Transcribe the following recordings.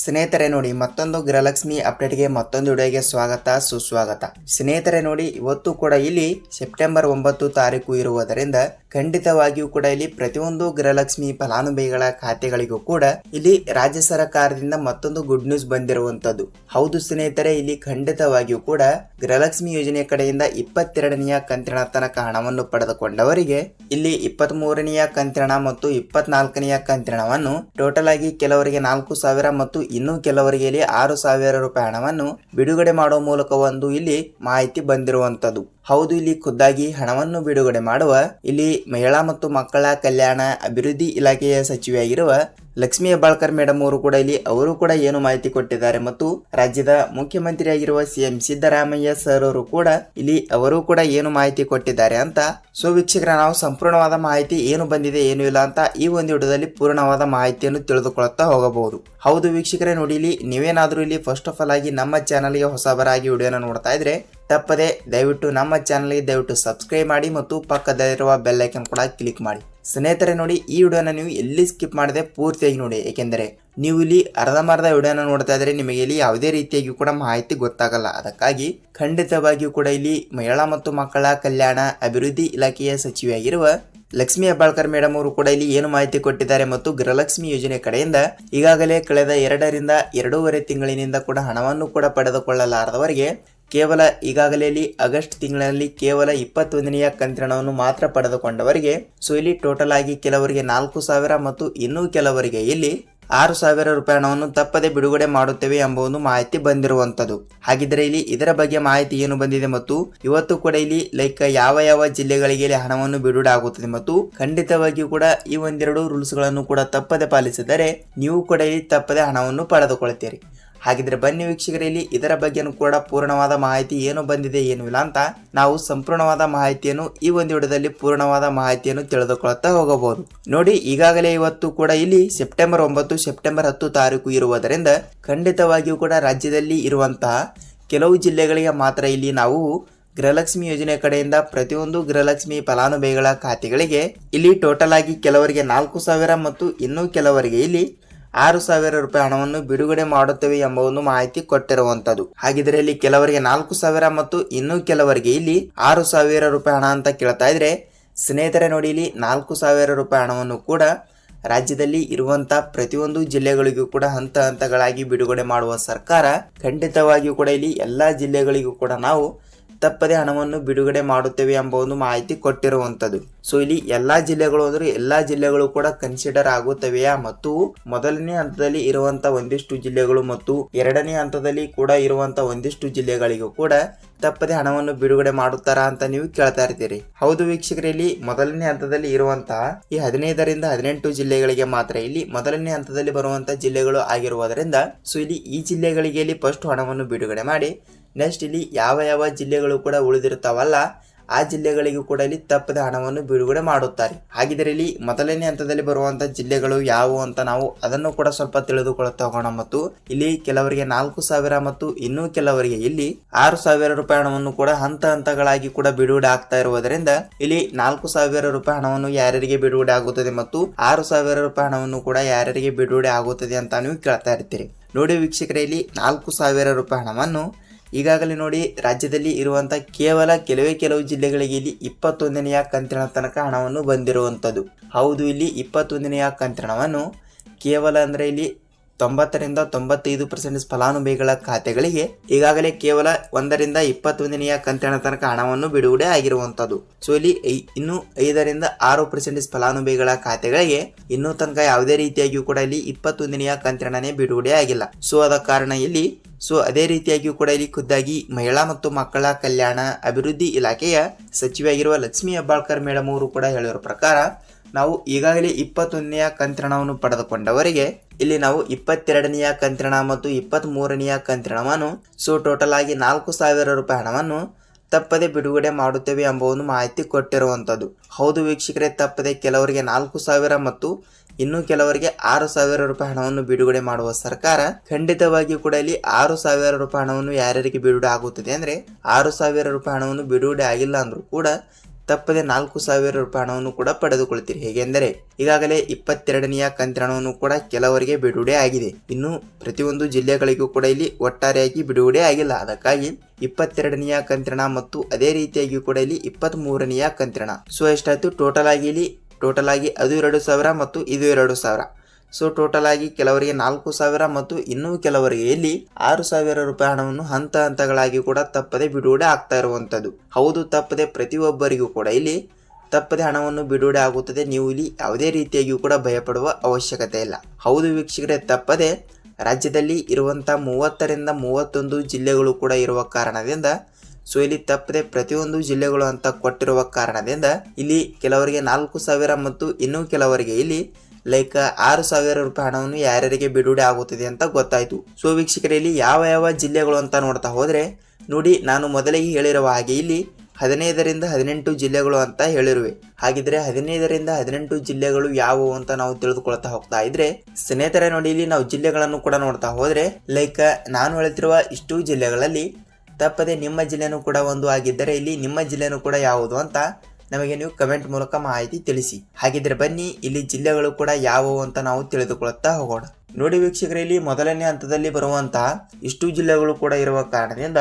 ಸ್ನೇಹಿತರೆ ನೋಡಿ, ಮತ್ತೊಂದು ಗೃಹಲಕ್ಷ್ಮಿ ಅಪ್ಡೇಟ್ಗೆ ಮತ್ತೊಂದು ವಿಡಿಯೋಗೆ ಸ್ವಾಗತ, ಸುಸ್ವಾಗತ. ಸ್ನೇಹಿತರೆ ನೋಡಿ, ಇವತ್ತು ಕೂಡ ಇಲ್ಲಿ ಸೆಪ್ಟೆಂಬರ್ ಒಂಬತ್ತು ತಾರೀಕು ಇರುವುದರಿಂದ ಖಂಡಿತವಾಗಿಯೂ ಕೂಡ ಇಲ್ಲಿ ಪ್ರತಿಯೊಂದು ಗೃಹಲಕ್ಷ್ಮಿ ಫಲಾನುಭವಿಗಳ ಖಾತೆಗಳಿಗೂ ಕೂಡ ಇಲ್ಲಿ ರಾಜ್ಯ ಸರ್ಕಾರದಿಂದ ಮತ್ತೊಂದು ಗುಡ್ ನ್ಯೂಸ್ ಬಂದಿರುವಂತದ್ದು ಹೌದು ಸ್ನೇಹಿತರೆ, ಇಲ್ಲಿ ಖಂಡಿತವಾಗಿಯೂ ಕೂಡ ಗೃಹಲಕ್ಷ್ಮಿ ಯೋಜನೆ ಕಡೆಯಿಂದ ಇಪ್ಪತ್ತೆರಡನೆಯ ಕಂತಿನ ತನಕ ಹಣವನ್ನು ಪಡೆದುಕೊಂಡವರಿಗೆ ಇಲ್ಲಿ ಇಪ್ಪತ್ತ್ ಮೂರನೆಯ ಮತ್ತು ಇಪ್ಪತ್ನಾಲ್ಕನೆಯ ಕಂತಿನವನ್ನು ಟೋಟಲ್ ಆಗಿ ಕೆಲವರಿಗೆ ನಾಲ್ಕು ಸಾವಿರ ಮತ್ತು ಇನ್ನು ಕೆಲವರಿಗೆ ಇಲ್ಲಿ ಆರು ಸಾವಿರ ರೂಪಾಯಿ ಹಣವನ್ನು ಬಿಡುಗಡೆ ಮಾಡುವ ಮೂಲಕ ಒಂದು ಇಲ್ಲಿ ಮಾಹಿತಿ ಬಂದಿರುವಂತದ್ದು ಹೌದು, ಇಲ್ಲಿ ಖುದ್ದಾಗಿ ಹಣವನ್ನು ಬಿಡುಗಡೆ ಮಾಡುವ ಇಲ್ಲಿ ಮಹಿಳಾ ಮತ್ತು ಮಕ್ಕಳ ಕಲ್ಯಾಣ ಅಭಿವೃದ್ಧಿ ಇಲಾಖೆಯ ಸಚಿವೆಯಾಗಿರುವ ಲಕ್ಷ್ಮೀ ಹೆಬ್ಬಾಳ್ಕರ್ ಮೇಡಮ್ ಅವರು ಕೂಡ ಇಲ್ಲಿ, ಅವರು ಕೂಡ ಏನು ಮಾಹಿತಿ ಕೊಟ್ಟಿದ್ದಾರೆ ಮತ್ತು ರಾಜ್ಯದ ಮುಖ್ಯಮಂತ್ರಿಯಾಗಿರುವ ಸಿಎಂ ಸಿದ್ದರಾಮಯ್ಯ ಸರ್ ಅವರು ಕೂಡ ಇಲ್ಲಿ, ಅವರು ಕೂಡ ಏನು ಮಾಹಿತಿ ಕೊಟ್ಟಿದ್ದಾರೆ ಅಂತ. ಸೊ ವೀಕ್ಷಕರ, ನಾವು ಸಂಪೂರ್ಣವಾದ ಮಾಹಿತಿ ಏನು ಬಂದಿದೆ, ಏನು ಇಲ್ಲ ಅಂತ ಈ ಒಂದು ವಿಡಿಯೋದಲ್ಲಿ ಪೂರ್ಣವಾದ ಮಾಹಿತಿಯನ್ನು ತಿಳಿದುಕೊಳ್ಳುತ್ತಾ ಹೋಗಬಹುದು. ಹೌದು ವೀಕ್ಷಕರೇ, ನೋಡಿ ಇಲ್ಲಿ ನೀವೇನಾದರೂ ಇಲ್ಲಿ ಫಸ್ಟ್ ಆಫ್ ಆಲ್ ಆಗಿ ನಮ್ಮ ಚಾನಲ್ಗೆ ಹೊಸಬರಾಗಿ ವಿಡಿಯೋನ ನೋಡ್ತಾ ಇದ್ರೆ ತಪ್ಪದೆ ದಯವಿಟ್ಟು ನಮ್ಮ ಚಾನಲ್ಗೆ ದಯವಿಟ್ಟು ಸಬ್ಸ್ಕ್ರೈಬ್ ಮಾಡಿ ಮತ್ತು ಪಕ್ಕದಲ್ಲಿರುವ ಬೆಲ್ ಐಕನ್ ಕೂಡ ಕ್ಲಿಕ್ ಮಾಡಿ. ಸ್ನೇಹಿತರೆ ನೋಡಿ, ಈ ವಿಡಿಯೋನ ನೀವು ಎಲ್ಲಿ ಸ್ಕಿಪ್ ಮಾಡದೆ ಪೂರ್ತಿಯಾಗಿ ನೋಡಿ. ಏಕೆಂದರೆ ನೀವು ಇಲ್ಲಿ ಅರ್ಧಮರ್ಧ ವಿಡಿಯೋನ ನೋಡ್ತಾ ಇದ್ರೆ ನಿಮಗೆ ಇಲ್ಲಿ ಯಾವುದೇ ರೀತಿಯಾಗಿ ಕೂಡ ಮಾಹಿತಿ ಗೊತ್ತಾಗಲ್ಲ. ಅದಕ್ಕಾಗಿ ಖಂಡಿತವಾಗಿಯೂ ಕೂಡ ಇಲ್ಲಿ ಮಹಿಳಾ ಮತ್ತು ಮಕ್ಕಳ ಕಲ್ಯಾಣ ಅಭಿವೃದ್ಧಿ ಇಲಾಖೆಯ ಸಚಿವೆಯಾಗಿರುವ ಲಕ್ಷ್ಮಿ ಹೆಬ್ಬಾಳ್ಕರ್ ಮೇಡಮ್ ಅವರು ಕೂಡ ಇಲ್ಲಿ ಏನು ಮಾಹಿತಿ ಕೊಟ್ಟಿದ್ದಾರೆ ಮತ್ತು ಗೃಹಲಕ್ಷ್ಮಿ ಯೋಜನೆ ಕಡೆಯಿಂದ ಈಗಾಗಲೇ ಕಳೆದ ಎರಡರಿಂದ ಎರಡೂವರೆ ತಿಂಗಳಿನಿಂದ ಕೂಡ ಹಣವನ್ನು ಕೂಡ ಪಡೆದುಕೊಳ್ಳಲಾರದವರಿಗೆ ಕೇವಲ ಈಗಾಗಲೇ ಇಲ್ಲಿ ಆಗಸ್ಟ್ ತಿಂಗಳಲ್ಲಿ ಕೇವಲ ಇಪ್ಪತ್ತೊಂದನೆಯ ಕಂತ್ರಣವನ್ನು ಮಾತ್ರ ಪಡೆದುಕೊಂಡವರಿಗೆ ಸೊ ಇಲ್ಲಿ ಟೋಟಲ್ ಆಗಿ ಕೆಲವರಿಗೆ ನಾಲ್ಕು ಸಾವಿರ ಮತ್ತು ಇನ್ನೂ ಕೆಲವರಿಗೆ ಇಲ್ಲಿ ಆರು ಸಾವಿರ ರೂಪಾಯಿ ಹಣವನ್ನು ತಪ್ಪದೆ ಬಿಡುಗಡೆ ಮಾಡುತ್ತೇವೆ ಎಂಬ ಒಂದು ಮಾಹಿತಿ ಬಂದಿರುವಂತದ್ದು ಹಾಗಿದ್ರೆ ಇಲ್ಲಿ ಇದರ ಬಗ್ಗೆ ಮಾಹಿತಿ ಏನು ಬಂದಿದೆ ಮತ್ತು ಇವತ್ತು ಕೂಡ ಇಲ್ಲಿ ಲೈಕ್ ಯಾವ ಯಾವ ಜಿಲ್ಲೆಗಳಿಗೆ ಇಲ್ಲಿ ಹಣವನ್ನು ಬಿಡುಗಡೆ ಆಗುತ್ತದೆ ಮತ್ತು ಖಂಡಿತವಾಗಿಯೂ ಕೂಡ ಈ ಒಂದೆರಡು ರೂಲ್ಸ್ಗಳನ್ನು ಕೂಡ ತಪ್ಪದೆ ಪಾಲಿಸಿದರೆ, ನೀವು ಕೂಡ ಇಲ್ಲಿ ತಪ್ಪದೆ ಹಣವನ್ನು ಪಡೆದುಕೊಳ್ಳುತ್ತೀರಿ. ಹಾಗಿದ್ರೆ ಬನ್ನಿ ವೀಕ್ಷಕರಲ್ಲಿ ಇದರ ಬಗ್ಗೆನೂ ಕೂಡ ಪೂರ್ಣವಾದ ಮಾಹಿತಿ ಏನು ಬಂದಿದೆ, ಏನು ಇಲ್ಲ ಅಂತ ನಾವು ಸಂಪೂರ್ಣವಾದ ಮಾಹಿತಿಯನ್ನು ಈ ಒಂದು ವಿಡಿಯೋದಲ್ಲಿ ಪೂರ್ಣವಾದ ಮಾಹಿತಿಯನ್ನು ತಿಳಿದುಕೊಳ್ಳುತ್ತಾ ಹೋಗಬಹುದು. ನೋಡಿ, ಈಗಾಗಲೇ ಇವತ್ತು ಕೂಡ ಇಲ್ಲಿ ಸೆಪ್ಟೆಂಬರ್ ಒಂಬತ್ತು, ಸೆಪ್ಟೆಂಬರ್ ಹತ್ತು ತಾರೀಕು ಇರುವುದರಿಂದ ಖಂಡಿತವಾಗಿಯೂ ಕೂಡ ರಾಜ್ಯದಲ್ಲಿ ಇರುವಂತಹ ಕೆಲವು ಜಿಲ್ಲೆಗಳಿಗೆ ಮಾತ್ರ ಇಲ್ಲಿ ನಾವು ಗೃಹಲಕ್ಷ್ಮಿ ಯೋಜನೆ ಕಡೆಯಿಂದ ಪ್ರತಿಯೊಂದು ಗೃಹಲಕ್ಷ್ಮಿ ಫಲಾನುಭವಿಗಳ ಖಾತೆಗಳಿಗೆ ಇಲ್ಲಿ ಟೋಟಲ್ ಆಗಿ ಕೆಲವರಿಗೆ ನಾಲ್ಕು ಸಾವಿರ ಮತ್ತು ಇನ್ನೂ ಕೆಲವರಿಗೆ ಇಲ್ಲಿ ಆರು ಸಾವಿರ ರೂಪಾಯಿ ಹಣವನ್ನು ಬಿಡುಗಡೆ ಮಾಡುತ್ತೇವೆ ಎಂಬ ಒಂದು ಮಾಹಿತಿ ಕೊಟ್ಟಿರುವಂತದ್ದು ಹಾಗಿದ್ರೆ ಇಲ್ಲಿ ಕೆಲವರಿಗೆ ನಾಲ್ಕು ಸಾವಿರ ಮತ್ತು ಇನ್ನೂ ಕೆಲವರಿಗೆ ಇಲ್ಲಿ ಆರು ಸಾವಿರ ರೂಪಾಯಿ ಹಣ ಅಂತ ಕೇಳ್ತಾ ಇದ್ರೆ, ಸ್ನೇಹಿತರೆ ನೋಡಿ, ಇಲ್ಲಿ ನಾಲ್ಕು ಸಾವಿರ ರೂಪಾಯಿ ಹಣವನ್ನು ಕೂಡ ರಾಜ್ಯದಲ್ಲಿ ಇರುವಂತ ಪ್ರತಿಯೊಂದು ಜಿಲ್ಲೆಗಳಿಗೂ ಕೂಡ ಹಂತ ಹಂತಗಳಾಗಿ ಬಿಡುಗಡೆ ಮಾಡುವ ಸರ್ಕಾರ ಖಂಡಿತವಾಗಿಯೂ ಕೂಡ ಇಲ್ಲಿ ಎಲ್ಲಾ ಜಿಲ್ಲೆಗಳಿಗೂ ಕೂಡ ನಾವು ತಪ್ಪದೆ ಹಣವನ್ನು ಬಿಡುಗಡೆ ಮಾಡುತ್ತೇವೆ ಎಂಬ ಒಂದು ಮಾಹಿತಿ ಕೊಟ್ಟಿರುವಂತದ್ದು ಸೊ ಇಲ್ಲಿ ಎಲ್ಲಾ ಜಿಲ್ಲೆಗಳು ಅಂದ್ರೆ ಎಲ್ಲಾ ಜಿಲ್ಲೆಗಳು ಕೂಡ ಕನ್ಸಿಡರ್ ಆಗುತ್ತವೆಯಾ? ಮತ್ತು ಮೊದಲನೇ ಹಂತದಲ್ಲಿ ಇರುವಂತ ಒಂದಿಷ್ಟು ಜಿಲ್ಲೆಗಳು ಮತ್ತು ಎರಡನೇ ಹಂತದಲ್ಲಿ ಕೂಡ ಇರುವಂತ ಒಂದಿಷ್ಟು ಜಿಲ್ಲೆಗಳಿಗೂ ಕೂಡ ತಪ್ಪದೆ ಹಣವನ್ನು ಬಿಡುಗಡೆ ಮಾಡುತ್ತಾರಾ ಅಂತ ನೀವು ಕೇಳ್ತಾ ಇರ್ತೀರಿ. ಹೌದು ವೀಕ್ಷಕರಲ್ಲಿ ಮೊದಲನೇ ಹಂತದಲ್ಲಿ ಇರುವಂತಹ ಈ ಹದಿನೈದರಿಂದ ಹದಿನೆಂಟು ಜಿಲ್ಲೆಗಳಿಗೆ ಮಾತ್ರ ಇಲ್ಲಿ ಮೊದಲನೇ ಹಂತದಲ್ಲಿ ಬರುವಂತಹ ಜಿಲ್ಲೆಗಳು ಆಗಿರುವುದರಿಂದ ಸೊ ಇಲ್ಲಿ ಈ ಜಿಲ್ಲೆಗಳಿಗೆ ಇಲ್ಲಿ ಫಸ್ಟ್ ಹಣವನ್ನು ಬಿಡುಗಡೆ ಮಾಡಿ ನೆಕ್ಸ್ಟ್ ಇಲ್ಲಿ ಯಾವ ಯಾವ ಜಿಲ್ಲೆಗಳು ಕೂಡ ಉಳಿದಿರುತ್ತಾವಲ್ಲ, ಆ ಜಿಲ್ಲೆಗಳಿಗೂ ಕೂಡ ಇಲ್ಲಿ ತಪ್ಪದ ಹಣವನ್ನು ಬಿಡುಗಡೆ ಮಾಡುತ್ತಾರೆ. ಹಾಗಿದ್ರೆ ಇಲ್ಲಿ ಮೊದಲನೇ ಹಂತದಲ್ಲಿ ಬರುವಂತಹ ಜಿಲ್ಲೆಗಳು ಯಾವುವು ಅಂತ ನಾವು ಅದನ್ನು ಕೂಡ ಸ್ವಲ್ಪ ತಿಳಿದುಕೊಳ್ಳುತ್ತಾ ಹೋಗೋಣ. ಮತ್ತು ಇಲ್ಲಿ ಕೆಲವರಿಗೆ ನಾಲ್ಕು ಸಾವಿರ ಮತ್ತು ಇನ್ನೂ ಕೆಲವರಿಗೆ ಇಲ್ಲಿ ಆರು ಸಾವಿರ ರೂಪಾಯಿ ಹಣವನ್ನು ಕೂಡ ಹಂತ ಹಂತಗಳಾಗಿ ಕೂಡ ಬಿಡುಗಡೆ ಆಗ್ತಾ ಇರುವುದರಿಂದ ಇಲ್ಲಿ ನಾಲ್ಕು ಸಾವಿರ ರೂಪಾಯಿ ಹಣವನ್ನು ಯಾರ್ಯಾರಿಗೆ ಬಿಡುಗಡೆ ಆಗುತ್ತದೆ ಮತ್ತು ಆರು ಸಾವಿರ ರೂಪಾಯಿ ಹಣವನ್ನು ಕೂಡ ಯಾರ್ಯಾರಿಗೆ ಬಿಡುಗಡೆ ಆಗುತ್ತದೆ ಅಂತ ನೀವು ಕೇಳ್ತಾ ಇರ್ತೀರಿ. ನೋಡಿ ವೀಕ್ಷಕರೇ, ಇಲ್ಲಿ ನಾಲ್ಕು ಸಾವಿರ ರೂಪಾಯಿ ಹಣವನ್ನು ಈಗಾಗಲೇ ನೋಡಿ, ರಾಜ್ಯದಲ್ಲಿ ಇರುವಂಥ ಕೇವಲ ಕೆಲವೇ ಕೆಲವು ಜಿಲ್ಲೆಗಳಿಗೆ ಇಲ್ಲಿ ಇಪ್ಪತ್ತೊಂದನೆಯ ಕಂತಿನ ತನಕ ಹಣವನ್ನು ಬಂದಿರುವಂಥದ್ದು. ಹೌದು, ಇಲ್ಲಿ ಇಪ್ಪತ್ತೊಂದನೆಯ ಕಂತಿನವನ್ನು ಕೇವಲ ಅಂದ್ರೆ ಇಲ್ಲಿ ತೊಂಬತ್ತರಿಂದ ತೊಂಬತ್ತೈದು ಪರ್ಸೆಂಟ್ ಫಲಾನುಭವಿಗಳ ಖಾತೆಗಳಿಗೆ ಈಗಾಗಲೇ ಕೇವಲ ಒಂದರಿಂದ ಇಪ್ಪತ್ತೊಂದನೆಯ ಕಂತಿನ ತನಕ ಹಣವನ್ನು ಬಿಡುಗಡೆ ಆಗಿರುವಂಥದ್ದು. ಸೊ ಇಲ್ಲಿ ಇನ್ನು ಐದರಿಂದ ಆರು ಪರ್ಸೆಂಟ್ ಫಲಾನುಭವಿಗಳ ಖಾತೆಗಳಿಗೆ ಇನ್ನೂ ತನಕ ಯಾವುದೇ ರೀತಿಯಾಗಿಯೂ ಕೂಡ ಇಲ್ಲಿ ಇಪ್ಪತ್ತೊಂದನೆಯ ಕಂತಿನೇ ಬಿಡುಗಡೆ ಆಗಿಲ್ಲ. ಸೊ ಆದ ಕಾರಣ ಇಲ್ಲಿ ಸೊ ಅದೇ ರೀತಿಯಾಗಿಯೂ ಕೂಡ ಇಲ್ಲಿ ಖುದ್ದಾಗಿ ಮಹಿಳಾ ಮತ್ತು ಮಕ್ಕಳ ಕಲ್ಯಾಣ ಅಭಿವೃದ್ಧಿ ಇಲಾಖೆಯ ಸಚಿವೆಯಾಗಿರುವ ಲಕ್ಷ್ಮೀ ಹೆಬ್ಬಾಳ್ಕರ್ ಮೇಡಮ್ ಅವರು ಕೂಡ ಹೇಳಿರೋ ಪ್ರಕಾರ, ನಾವು ಈಗಾಗಲೇ ಇಪ್ಪತ್ತೊಂದನೆಯ ಕಂತ್ರಣವನ್ನು ಪಡೆದುಕೊಂಡವರಿಗೆ ಇಲ್ಲಿ ನಾವು ಇಪ್ಪತ್ತೆರಡನೆಯ ಕಂತ್ರಣ ಮತ್ತು ಇಪ್ಪತ್ತ್ ಮೂರನೆಯ ಕಂತ್ರಣವನ್ನು, ಸೊ ಟೋಟಲ್ ಆಗಿ ನಾಲ್ಕು ಸಾವಿರ ರೂಪಾಯಿ ಹಣವನ್ನು ತಪ್ಪದೆ ಬಿಡುಗಡೆ ಮಾಡುತ್ತೇವೆ ಎಂಬ ಒಂದು ಮಾಹಿತಿ ಕೊಟ್ಟಿರುವಂಥದ್ದು. ಹೌದು ವೀಕ್ಷಕರೇ, ತಪ್ಪದೆ ಕೆಲವರಿಗೆ ನಾಲ್ಕು ಸಾವಿರ ಮತ್ತು ಇನ್ನು ಕೆಲವರಿಗೆ ಆರು ಸಾವಿರ ರೂಪಾಯಿ ಹಣವನ್ನು ಬಿಡುಗಡೆ ಮಾಡುವ ಸರ್ಕಾರ ಖಂಡಿತವಾಗಿಯೂ ಕೂಡ ಇಲ್ಲಿ ಆರು ಸಾವಿರ ರೂಪಾಯಿ ಹಣವನ್ನು ಯಾರ್ಯಾರಿಗೆ ಬಿಡುಗಡೆ ಆಗುತ್ತದೆ ಅಂದ್ರೆ ಆರು ಸಾವಿರ ರೂಪಾಯಿ ಹಣವನ್ನು ಬಿಡುಗಡೆ ಆಗಿಲ್ಲ ಅಂದ್ರೂ ಕೂಡ ತಪ್ಪದೆ ನಾಲ್ಕು ಸಾವಿರ ರೂಪಾಯಿ ಹಣವನ್ನು ಕೂಡ ಪಡೆದುಕೊಳ್ತೀರಿ ಹೇಗೆಂದರೆ ಈಗಾಗಲೇ ಇಪ್ಪತ್ತೆರಡನೆಯ ಕಂತಿನ ಕೂಡ ಕೆಲವರಿಗೆ ಬಿಡುಗಡೆ ಆಗಿದೆ. ಇನ್ನು ಪ್ರತಿಯೊಂದು ಜಿಲ್ಲೆಗಳಿಗೂ ಕೂಡ ಇಲ್ಲಿ ಒಟ್ಟಾರೆಯಾಗಿ ಬಿಡುಗಡೆ ಆಗಿಲ್ಲ. ಅದಕ್ಕಾಗಿ ಇಪ್ಪತ್ತೆರಡನೆಯ ಕಂತಿನ ಮತ್ತು ಅದೇ ರೀತಿಯಾಗಿ ಕೂಡ ಇಲ್ಲಿ ಇಪ್ಪತ್ತ್ ಮೂರನೆಯ ಕಂತಿನ ಸೊ ಎಷ್ಟಾಯ್ತು ಟೋಟಲ್ ಆಗಿ ಇಲ್ಲಿ ಟೋಟಲ್ ಆಗಿ ಅದು ಎರಡು ಸಾವಿರ ಮತ್ತು ಇದು ಎರಡು ಸಾವಿರ. ಸೊ ಟೋಟಲ್ ಆಗಿ ಕೆಲವರಿಗೆ ನಾಲ್ಕು ಸಾವಿರ ಮತ್ತು ಇನ್ನೂ ಕೆಲವರಿಗೆ ಇಲ್ಲಿ ಆರು ಸಾವಿರ ರೂಪಾಯಿ ಹಣವನ್ನು ಹಂತ ಹಂತಗಳಾಗಿ ಕೂಡ ತಪ್ಪದೆ ಬಿಡುಗಡೆ ಆಗ್ತಾ ಇರುವಂಥದ್ದು. ಹೌದು, ತಪ್ಪದೆ ಪ್ರತಿಯೊಬ್ಬರಿಗೂ ಕೂಡ ಇಲ್ಲಿ ತಪ್ಪದೆ ಹಣವನ್ನು ಬಿಡುಗಡೆ ಆಗುತ್ತದೆ. ನೀವು ಇಲ್ಲಿ ಯಾವುದೇ ರೀತಿಯಾಗಿಯೂ ಕೂಡ ಭಯಪಡುವ ಅವಶ್ಯಕತೆ ಇಲ್ಲ. ಹೌದು ವೀಕ್ಷಕರೇ, ತಪ್ಪದೆ ರಾಜ್ಯದಲ್ಲಿ ಇರುವಂಥ ಮೂವತ್ತರಿಂದ ಮೂವತ್ತೊಂದು ಜಿಲ್ಲೆಗಳು ಕೂಡ ಇರುವ ಕಾರಣದಿಂದ ಸೊ ಇಲ್ಲಿ ತಪ್ಪದೆ ಪ್ರತಿಯೊಂದು ಜಿಲ್ಲೆಗಳು ಅಂತ ಕೊಟ್ಟಿರುವ ಕಾರಣದಿಂದ ಇಲ್ಲಿ ಕೆಲವರಿಗೆ ನಾಲ್ಕು ಸಾವಿರ ಮತ್ತು ಇನ್ನೂ ಕೆಲವರಿಗೆ ಇಲ್ಲಿ ಲೈಕ್ ಆರು ಸಾವಿರ ರೂಪಾಯಿ ಹಣವನ್ನು ಯಾರ್ಯಾರಿಗೆ ಬಿಡುಗಡೆ ಆಗುತ್ತದೆ ಅಂತ ಗೊತ್ತಾಯಿತು. ಸೊ ವೀಕ್ಷಕರಲ್ಲಿ ಯಾವ ಯಾವ ಜಿಲ್ಲೆಗಳು ಅಂತ ನೋಡ್ತಾ ಹೋದರೆ ನೋಡಿ, ನಾನು ಮೊದಲಿಗೆ ಹೇಳಿರುವ ಹಾಗೆ ಇಲ್ಲಿ ಹದಿನೈದರಿಂದ ಹದಿನೆಂಟು ಜಿಲ್ಲೆಗಳು ಅಂತ ಹೇಳಿರುವೆ. ಹಾಗಿದ್ರೆ ಹದಿನೈದರಿಂದ ಹದಿನೆಂಟು ಜಿಲ್ಲೆಗಳು ಯಾವುವು ಅಂತ ನಾವು ತಿಳಿದುಕೊಳ್ತಾ ಹೋಗ್ತಾ ಇದ್ರೆ, ಸ್ನೇಹಿತರೆ ನೋಡಿ, ಇಲ್ಲಿ ನಾವು ಜಿಲ್ಲೆಗಳನ್ನು ಕೂಡ ನೋಡ್ತಾ ಹೋದ್ರೆ ಲೈಕ್ ನಾನು ಹೇಳ್ತಿರುವ ಇಷ್ಟು ಜಿಲ್ಲೆಗಳಲ್ಲಿ ತಪ್ಪದೆ ನಿಮ್ಮ ಜಿಲ್ಲೆನೂ ಕೂಡ ಒಂದು ಆಗಿದ್ದರೆ ಇಲ್ಲಿ ನಿಮ್ಮ ಜಿಲ್ಲೆನೂ ಕೂಡ ಯಾವುದು ಅಂತ ನಮಗೆ ನೀವು ಕಮೆಂಟ್ ಮೂಲಕ ಮಾಹಿತಿ ತಿಳಿಸಿ. ಹಾಗಿದ್ರೆ ಬನ್ನಿ, ಇಲ್ಲಿ ಜಿಲ್ಲೆಗಳು ಕೂಡ ಯಾವುವು ಅಂತ ನಾವು ತಿಳಿದುಕೊಳ್ಳುತ್ತಾ ಹೋಗೋಣ. ನೋಡಿ ವೀಕ್ಷಕರಲ್ಲಿ ಮೊದಲನೇ ಹಂತದಲ್ಲಿ ಬರುವಂತಹ ಇಷ್ಟು ಜಿಲ್ಲೆಗಳು ಕೂಡ ಇರುವ ಕಾರಣದಿಂದ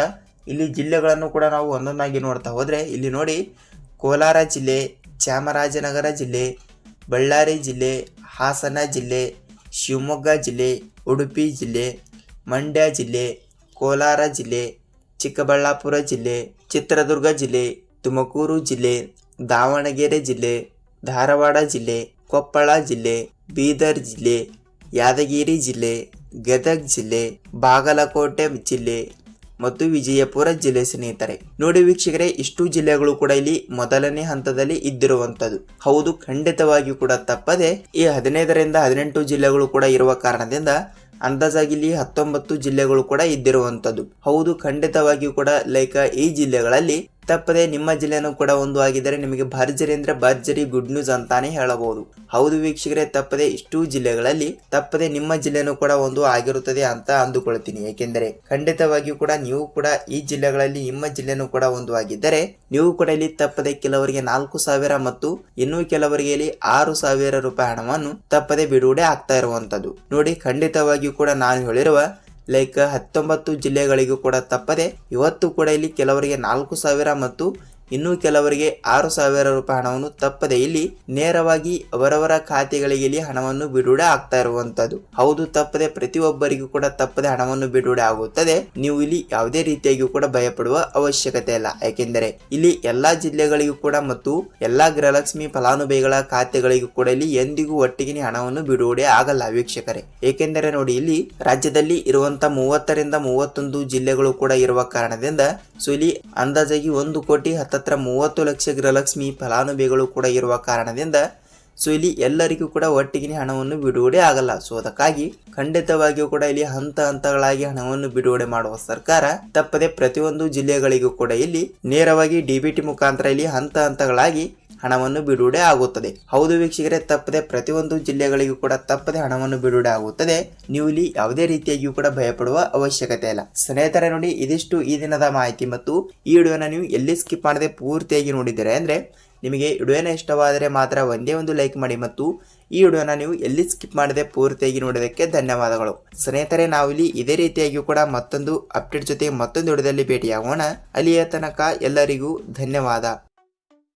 ಇಲ್ಲಿ ಜಿಲ್ಲೆಗಳನ್ನು ಕೂಡ ನಾವು ಒಂದೊಂದಾಗಿ ನೋಡ್ತಾ ಹೋದ್ರೆ ಇಲ್ಲಿ ನೋಡಿ ಕೋಲಾರ ಜಿಲ್ಲೆ, ಚಾಮರಾಜನಗರ ಜಿಲ್ಲೆ, ಬಳ್ಳಾರಿ ಜಿಲ್ಲೆ, ಹಾಸನ ಜಿಲ್ಲೆ, ಶಿವಮೊಗ್ಗ ಜಿಲ್ಲೆ, ಉಡುಪಿ ಜಿಲ್ಲೆ, ಮಂಡ್ಯ ಜಿಲ್ಲೆ, ಕೋಲಾರ ಜಿಲ್ಲೆ ಚಿಕ್ಕಬಳ್ಳಾಪುರ ಜಿಲ್ಲೆ, ಚಿತ್ರದುರ್ಗ ಜಿಲ್ಲೆ, ತುಮಕೂರು ಜಿಲ್ಲೆ, ದಾವಣಗೆರೆ ಜಿಲ್ಲೆ, ಧಾರವಾಡ ಜಿಲ್ಲೆ, ಕೊಪ್ಪಳ ಜಿಲ್ಲೆ, ಬೀದರ್ ಜಿಲ್ಲೆ, ಯಾದಗಿರಿ ಜಿಲ್ಲೆ, ಗದಗ್ ಜಿಲ್ಲೆ, ಬಾಗಲಕೋಟೆ ಜಿಲ್ಲೆ ಮತ್ತು ವಿಜಯಪುರ ಜಿಲ್ಲೆ ಸ್ನೇಹಿತರೆ. ನೋಡಿ ವೀಕ್ಷಕರೇ, ಇಷ್ಟು ಜಿಲ್ಲೆಗಳು ಕೂಡ ಇಲ್ಲಿ ಮೊದಲನೇ ಹಂತದಲ್ಲಿ ಇದ್ದಿರುವಂತದ್ದು ಹೌದು, ಖಂಡಿತವಾಗಿಯೂ ಕೂಡ ತಪ್ಪದೆ ಈ ಹದಿನೈದರಿಂದ ಹದಿನೆಂಟು ಜಿಲ್ಲೆಗಳು ಕೂಡ ಇರುವ ಕಾರಣದಿಂದ ಅಂದಾಜಾಗಿ ಇಲ್ಲಿ ಹತ್ತೊಂಬತ್ತು ಜಿಲ್ಲೆಗಳು ಕೂಡ ಇದ್ದಿರುವಂತದ್ದು ಹೌದು ಖಂಡಿತವಾಗಿಯೂ ಕೂಡ ಲೈಕ್ ಈ ಜಿಲ್ಲೆಗಳಲ್ಲಿ ತಪ್ಪದೆ ನಿಮ್ಮ ಜಿಲ್ಲೆನೂ ಕೂಡ ಒಂದು ಆಗಿದ್ದರೆ ನಿಮಗೆ ಭರ್ಜರಿ ಅಂದ್ರೆ ಭರ್ಜರಿ ಗುಡ್ ನ್ಯೂಸ್ ಅಂತಾನೆ ಹೇಳಬಹುದು. ಹೌದು ವೀಕ್ಷಕರೇ, ತಪ್ಪದೆ ಇಷ್ಟು ಜಿಲ್ಲೆಗಳಲ್ಲಿ ತಪ್ಪದೆ ನಿಮ್ಮ ಜಿಲ್ಲೆನೂ ಕೂಡ ಒಂದು ಆಗಿರುತ್ತದೆ ಅಂತ ಅಂದುಕೊಳ್ತೀನಿ. ಏಕೆಂದರೆ ಖಂಡಿತವಾಗಿಯೂ ಕೂಡ ನೀವು ಕೂಡ ಈ ಜಿಲ್ಲೆಗಳಲ್ಲಿ ನಿಮ್ಮ ಜಿಲ್ಲೆನೂ ಕೂಡ ಒಂದು ಆಗಿದ್ದರೆ ನೀವು ಕೂಡ ಇಲ್ಲಿ ತಪ್ಪದೆ ಕೆಲವರಿಗೆ ನಾಲ್ಕು ಸಾವಿರ ಮತ್ತು ಇನ್ನೂ ಕೆಲವರಿಗೆ ಇಲ್ಲಿ ಆರು ಸಾವಿರ ರೂಪಾಯಿ ಹಣವನ್ನು ತಪ್ಪದೆ ಬಿಡುಗಡೆ ಆಗ್ತಾ ಇರುವಂತದ್ದು ನೋಡಿ, ಖಂಡಿತವಾಗಿಯೂ ಕೂಡ ನಾನು ಹೇಳಿರುವ ಲೈಕ್ ಹತ್ತೊಂಬತ್ತು ಜಿಲ್ಲೆಗಳಿಗೂ ಕೂಡ ತಪ್ಪದೆ ಇವತ್ತು ಕೂಡ ಇಲ್ಲಿ ಕೆಲವರಿಗೆ ನಾಲ್ಕು ಸಾವಿರ ಮತ್ತು ಇನ್ನೂ ಕೆಲವರಿಗೆ ಆರು ಸಾವಿರ ರೂಪಾಯಿ ಹಣವನ್ನು ತಪ್ಪದೆ ಇಲ್ಲಿ ನೇರವಾಗಿ ಅವರವರ ಖಾತೆಗಳಿಗೆ ಇಲ್ಲಿ ಹಣವನ್ನು ಬಿಡುಗಡೆ ಆಗ್ತಾ ಇರುವಂತದ್ದು. ಹೌದು, ತಪ್ಪದೆ ಪ್ರತಿಯೊಬ್ಬರಿಗೂ ಕೂಡ ತಪ್ಪದೆ ಹಣವನ್ನು ಬಿಡುಗಡೆ ಆಗುತ್ತದೆ. ನೀವು ಇಲ್ಲಿ ಯಾವುದೇ ರೀತಿಯಾಗಿಯೂ ಕೂಡ ಭಯಪಡುವ ಅವಶ್ಯಕತೆ ಇಲ್ಲ. ಯಾಕೆಂದರೆ ಇಲ್ಲಿ ಎಲ್ಲಾ ಜಿಲ್ಲೆಗಳಿಗೂ ಕೂಡ ಮತ್ತು ಎಲ್ಲಾ ಗೃಹಲಕ್ಷ್ಮಿ ಫಲಾನುಭವಿಗಳ ಖಾತೆಗಳಿಗೂ ಕೂಡ ಇಲ್ಲಿ ಎಂದಿಗೂ ಒಟ್ಟಿಗೆ ಹಣವನ್ನು ಬಿಡುಗಡೆ ಆಗಲ್ಲ ವೀಕ್ಷಕರೇ. ಏಕೆಂದರೆ ನೋಡಿ, ಇಲ್ಲಿ ರಾಜ್ಯದಲ್ಲಿ ಇರುವಂತ ಮೂವತ್ತರಿಂದ ಮೂವತ್ತೊಂದು ಜಿಲ್ಲೆಗಳು ಕೂಡ ಇರುವ ಕಾರಣದಿಂದ ಸೊ, ಇಲ್ಲಿ ಅಂದಾಜಾಗಿ ಒಂದು ಕೋಟಿ ಹತ್ತತ್ರ ಮೂವತ್ತು ಲಕ್ಷ ಗೃಹಲಕ್ಷ್ಮಿ ಫಲಾನುಭವಿಗಳು ಕೂಡ ಇರುವ ಕಾರಣದಿಂದ ಸೊ ಇಲ್ಲಿ ಎಲ್ಲರಿಗೂ ಕೂಡ ಒಟ್ಟಿಗೆ ಹಣವನ್ನು ಬಿಡುಗಡೆ ಆಗಲ್ಲ. ಸೊ, ಅದಕ್ಕಾಗಿ ಖಂಡಿತವಾಗಿಯೂ ಕೂಡ ಇಲ್ಲಿ ಹಂತ ಹಂತಗಳಾಗಿ ಹಣವನ್ನು ಬಿಡುಗಡೆ ಮಾಡುವ ಸರ್ಕಾರ ತಪ್ಪದೆ ಪ್ರತಿಯೊಂದು ಜಿಲ್ಲೆಗಳಿಗೂ ಕೂಡ ಇಲ್ಲಿ ನೇರವಾಗಿ ಡಿಬಿಟಿ ಮುಖಾಂತರ ಇಲ್ಲಿ ಹಂತ ಹಂತಗಳಾಗಿ ಹಣವನ್ನು ಬಿಡುಗಡೆ ಆಗುತ್ತದೆ. ಹೌದು ವೀಕ್ಷಕರೇ, ತಪ್ಪದೆ ಪ್ರತಿಯೊಂದು ಜಿಲ್ಲೆಗಳಿಗೂ ಕೂಡ ತಪ್ಪದೆ ಹಣವನ್ನು ಬಿಡುಗಡೆ ಆಗುತ್ತದೆ. ನೀವು ಇಲ್ಲಿ ಯಾವುದೇ ರೀತಿಯಾಗಿಯೂ ಕೂಡ ಭಯಪಡುವ ಅವಶ್ಯಕತೆ ಇಲ್ಲ. ಸ್ನೇಹಿತರೆ, ನೋಡಿ, ಇದಿಷ್ಟು ಈ ದಿನದ ಮಾಹಿತಿ ಮತ್ತು ಈ ವಿಡಿಯೋನ ನೀವು ಎಲ್ಲಿ ಸ್ಕಿಪ್ ಮಾಡದೆ ಪೂರ್ತಿಯಾಗಿ ನೋಡಿದರೆ ಅಂದ್ರೆ, ನಿಮಗೆ ವಿಡಿಯೋನ ಇಷ್ಟವಾದರೆ ಮಾತ್ರ ಒಂದೇ ಒಂದು ಲೈಕ್ ಮಾಡಿ ಮತ್ತು ಈ ವಿಡಿಯೋನ ನೀವು ಎಲ್ಲಿ ಸ್ಕಿಪ್ ಮಾಡದೆ ಪೂರ್ತಿಯಾಗಿ ನೋಡೋದಕ್ಕೆ ಧನ್ಯವಾದಗಳು. ಸ್ನೇಹಿತರೆ, ನಾವು ಇಲ್ಲಿ ಇದೇ ರೀತಿಯಾಗಿಯೂ ಕೂಡ ಮತ್ತೊಂದು ಅಪ್ಡೇಟ್ ಜೊತೆ ಮತ್ತೊಂದು ವಿಡಿಯೋದಲ್ಲಿ ಭೇಟಿಯಾಗೋಣ. ಅಲ್ಲಿಯ ತನಕ ಎಲ್ಲರಿಗೂ ಧನ್ಯವಾದ.